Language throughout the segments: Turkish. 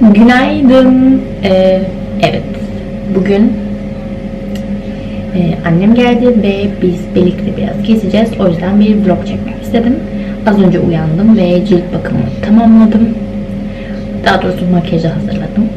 Günaydın. Ee, evet. Bugün e, annem geldi ve biz birlikte biraz gezeceğiz. O yüzden bir vlog çekmek istedim. Az önce uyandım ve cilt bakımı tamamladım. Daha doğrusu makyajı hazırladım.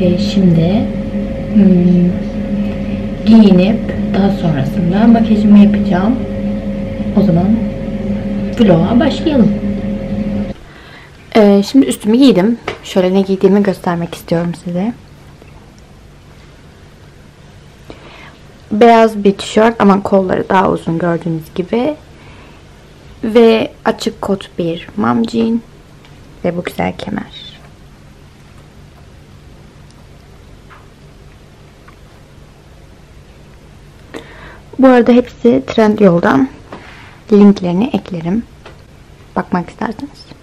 Ve şimdi hmm, giyinip daha sonrasında makyajımı yapacağım. O zaman vloga başlayalım. Ee, şimdi üstümü giydim. Şöyle ne giydiğimi göstermek istiyorum size. Beyaz bir tişört ama kolları daha uzun gördüğünüz gibi. Ve açık kot bir mom jean. Ve bu güzel kemer. Bu arada hepsi Trendyol'dan. Linklerini eklerim. Bakmak isterseniz.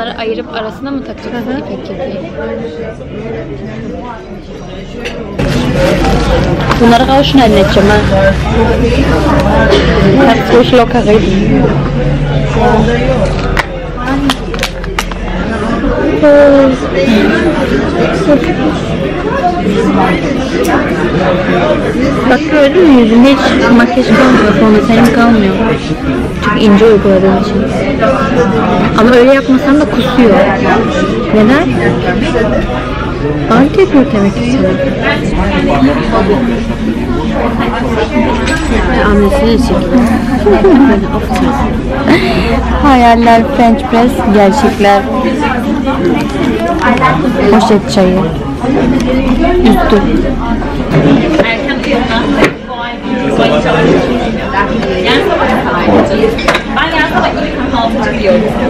Bunları ayırıp arasına mı takacaksın ipek kirpiği? Bunları kavuşun halledeceğim ha. Kannst ruhig locker reden. Bak gördün mü yüzünde hiç makyaj kalmıyor sonra senin kalmıyor. Çok ince uyguladığım için. Ama öyle yapmasam da kusuyor. Neden? Tekrar demek istiyorum. Annesinin şekli. Hayaller French press, gerçekler. Poşet çayı. Üstü.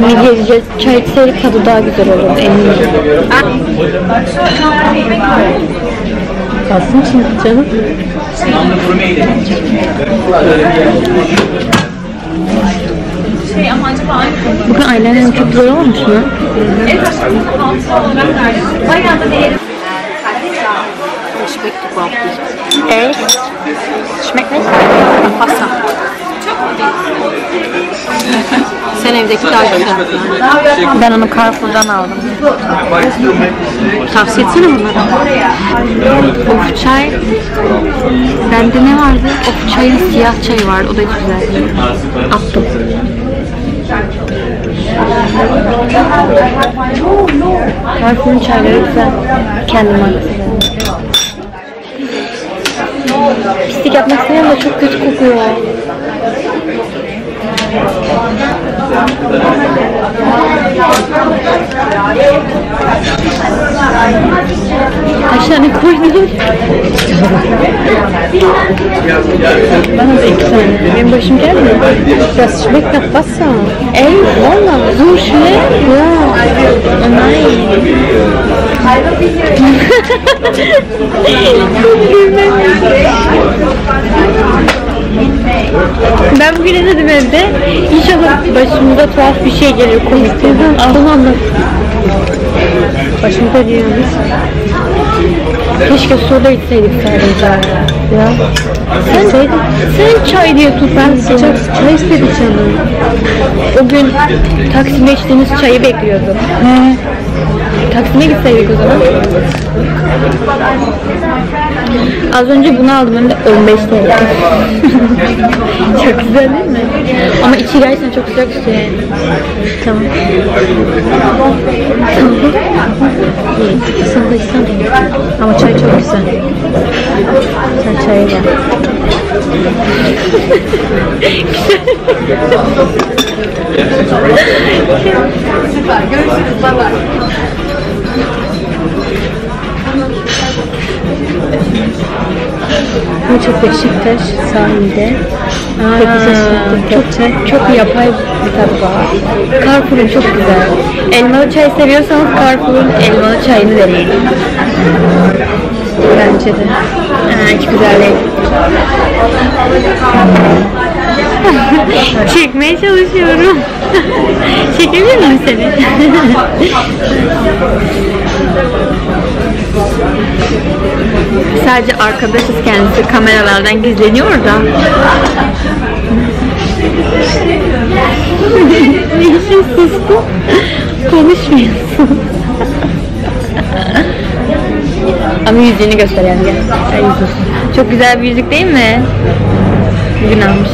Ne geleceğiz? Çay içseydik tadı daha güzel olurdu eminim. Kalsın şimdi canım. Bugün eyelinerim çok güzel olmuş mu? Schmeckt überhaupt nicht. Echt? Schmeckt nicht? Wasser. Sen evdeki daha güzel. Ben onu Carrefour'dan aldım. Tavsiye etsene bunları. Of çay. Bende ne vardı? Of çayın siyah çayı vardı. O da güzel. Attım. Carrefour'un çayları güzel. Kendim markası. Pislik yapmak istemiyorum da çok kötü kokuyor. Tane koydun? Bana da iki tane. Benim başım gelmiyor. Das schmeckt nach Wasser. Ey, valla. So schlecht. Ja. Oh nein. Ben bugün ne dedim evde? İnşallah başımıza tuhaf bir şey gelir komik. Onu anlat. Başımda diyoruz. Keşke soda içseydik sadece. Ya. Sen, sen çay diye tut. Ben sıcak çay istedim canım. O gün Taksim'de içtiğimiz çayı bekliyordum. He. Taksim'e gitseydik o zaman. Az önce bunu aldım hem de 15 TL. çok güzel değil mi? Ama içi gerçekten çok sıcak işte. Tamam. Sen de içsen. Ama çay çok güzel. Sen çayı da. Süper. Görüşürüz. Bye bye. Bu çok Beşiktaş sahilde. Aa, çok, çok yapay bir tadı var. Carrefour'un çok güzel. Elmalı çay seviyorsanız Carrefour'un elmalı çayını deneyin. Bence de. Aa, hiç güzel değil. Çekmeye çalışıyorum. Çekebilir miyim seni? Sadece arkadaşız kendisi kameralardan gizleniyor da. Niçin sustun? Konuşmuyorsun. Ama yüzüğünü göster yani. Gel. Yüzüğü. Çok güzel bir yüzük değil mi? Bugün almış.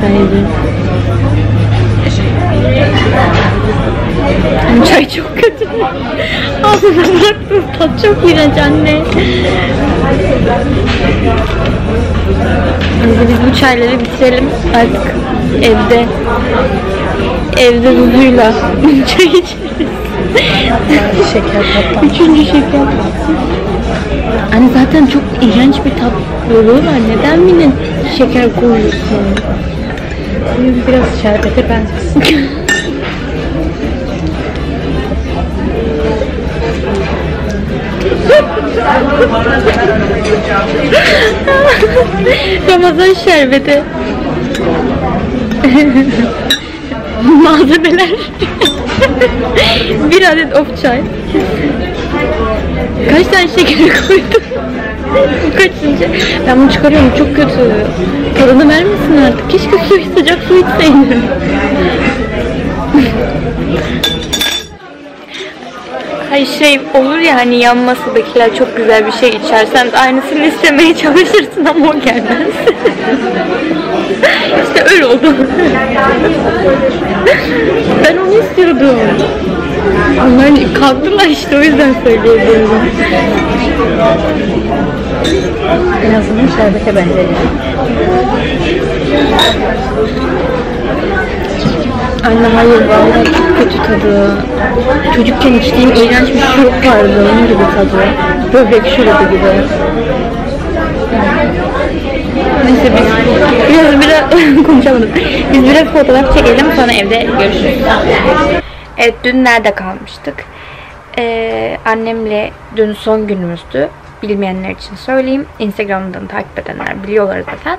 Sen Çay çok kötü. Ağzına bıraktım. Tat çok iğrenç anne. Neyse biz bu çayları bitirelim artık evde evde huzuyla çay içeriz. şeker tatlı. Üçüncü şeker Anne zaten çok iğrenç bir tat var. Neden yine şeker koyuyorsun? Biraz şerbete benzesin. Ramazan şerbeti. Malzemeler. bir adet of çay. Kaç tane şeker koydum? Bu kaçıncı? Ben bunu çıkarıyorum çok kötü. Tadını vermesin artık. Keşke su sıcak su içseydim. Hayır şey olur ya hani yan masadakiler çok güzel bir şey içersen aynısını istemeye çalışırsın ama o gelmez. işte öyle oldu. ben onu istiyordum. Onlar kalktılar işte o yüzden söyleyebiliyorum. En azından şerbete benziyor. Anne hayır vallahi çok kötü tadı. Çocukken içtiğim iğrenç bir şurup vardı onun gibi tadı. Böbrek şurubu gibi. Neyse biz biraz biraz konuşamadım. Biz biraz fotoğraf çekelim sonra evde görüşürüz. Evet dün nerede kalmıştık? Ee, annemle dün son günümüzdü. Bilmeyenler için söyleyeyim. Instagram'dan takip edenler biliyorlar zaten.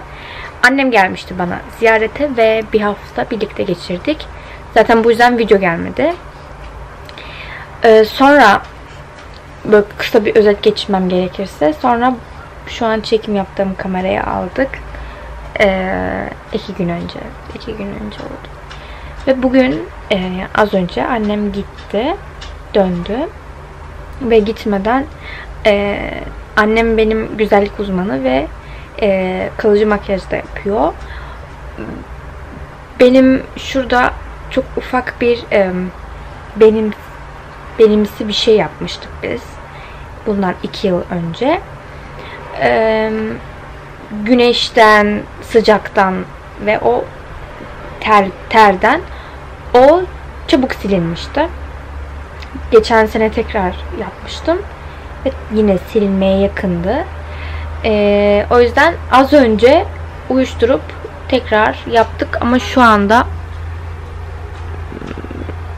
Annem gelmişti bana ziyarete ve bir hafta birlikte geçirdik. Zaten bu yüzden video gelmedi. Ee, sonra böyle kısa bir özet geçmem gerekirse sonra şu an çekim yaptığım kamerayı aldık. Ee, iki gün önce. iki gün önce oldu. Ve bugün e, az önce annem gitti. Döndü. Ve gitmeden e, annem benim güzellik uzmanı ve e, kalıcı makyaj da yapıyor. Benim şurada çok ufak bir e, benim benimsi bir şey yapmıştık biz. Bundan iki yıl önce. E, güneşten, sıcaktan ve o ter, terden o çabuk silinmişti. Geçen sene tekrar yapmıştım. Ve yine silinmeye yakındı. Ee, o yüzden az önce uyuşturup tekrar yaptık ama şu anda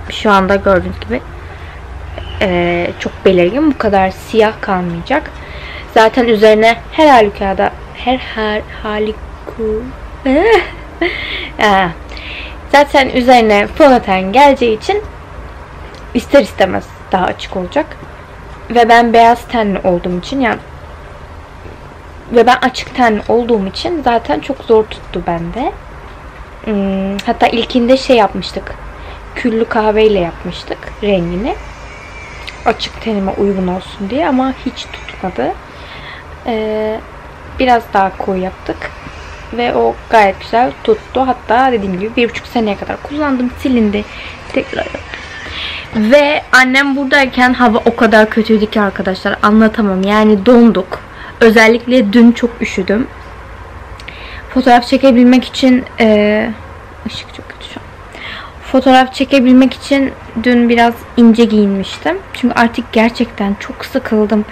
şu anda gördüğünüz gibi e, çok belirgin. Bu kadar siyah kalmayacak. Zaten üzerine her halükarda her her haliku zaten üzerine fondöten geleceği için ister istemez daha açık olacak. ve ben beyaz tenli olduğum için yani ve ben açık tenli olduğum için zaten çok zor tuttu bende. Hmm, hatta ilkinde şey yapmıştık. Küllü kahveyle yapmıştık rengini. Açık tenime uygun olsun diye ama hiç tutmadı. Ee, biraz daha koyu yaptık. Ve o gayet güzel tuttu. Hatta dediğim gibi bir buçuk seneye kadar kullandım. Silindi. Tekrar Ve annem buradayken hava o kadar kötüydü ki arkadaşlar. Anlatamam. Yani donduk. Özellikle dün çok üşüdüm. Fotoğraf çekebilmek için e, ışık çok kötü şu an. Fotoğraf çekebilmek için dün biraz ince giyinmiştim. Çünkü artık gerçekten çok sıkıldım.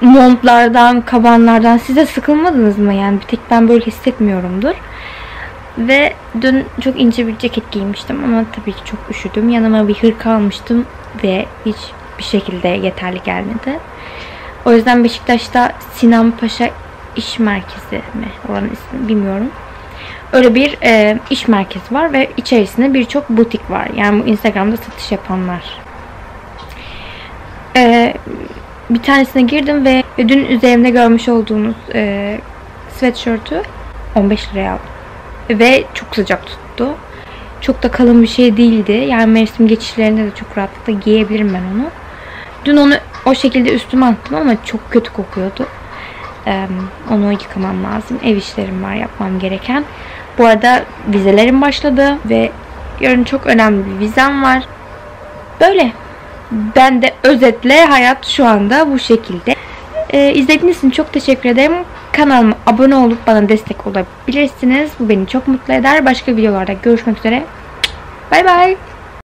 Montlardan, kabanlardan. Size sıkılmadınız mı? Yani bir tek ben böyle hissetmiyorumdur. Ve dün çok ince bir ceket giymiştim ama tabii ki çok üşüdüm. Yanıma bir hırka almıştım ve hiç bir şekilde yeterli gelmedi. O yüzden Beşiktaş'ta Sinan Paşa İş Merkezi mi? Oranın ismini bilmiyorum. Öyle bir e, iş merkezi var ve içerisinde birçok butik var. Yani bu Instagram'da satış yapanlar. E, bir tanesine girdim ve dün üzerimde görmüş olduğunuz e, sweatshirt'ü 15 liraya aldım. Ve çok sıcak tuttu. Çok da kalın bir şey değildi. Yani mevsim geçişlerinde de çok rahatlıkla giyebilirim ben onu. Dün onu o şekilde üstüme attım ama çok kötü kokuyordu. Ee, onu yıkamam lazım. Ev işlerim var yapmam gereken. Bu arada vizelerim başladı ve yarın çok önemli bir vizem var. Böyle. Ben de özetle hayat şu anda bu şekilde. Ee, izlediğiniz için çok teşekkür ederim. Kanalıma abone olup bana destek olabilirsiniz. Bu beni çok mutlu eder. Başka videolarda görüşmek üzere. Bay bay.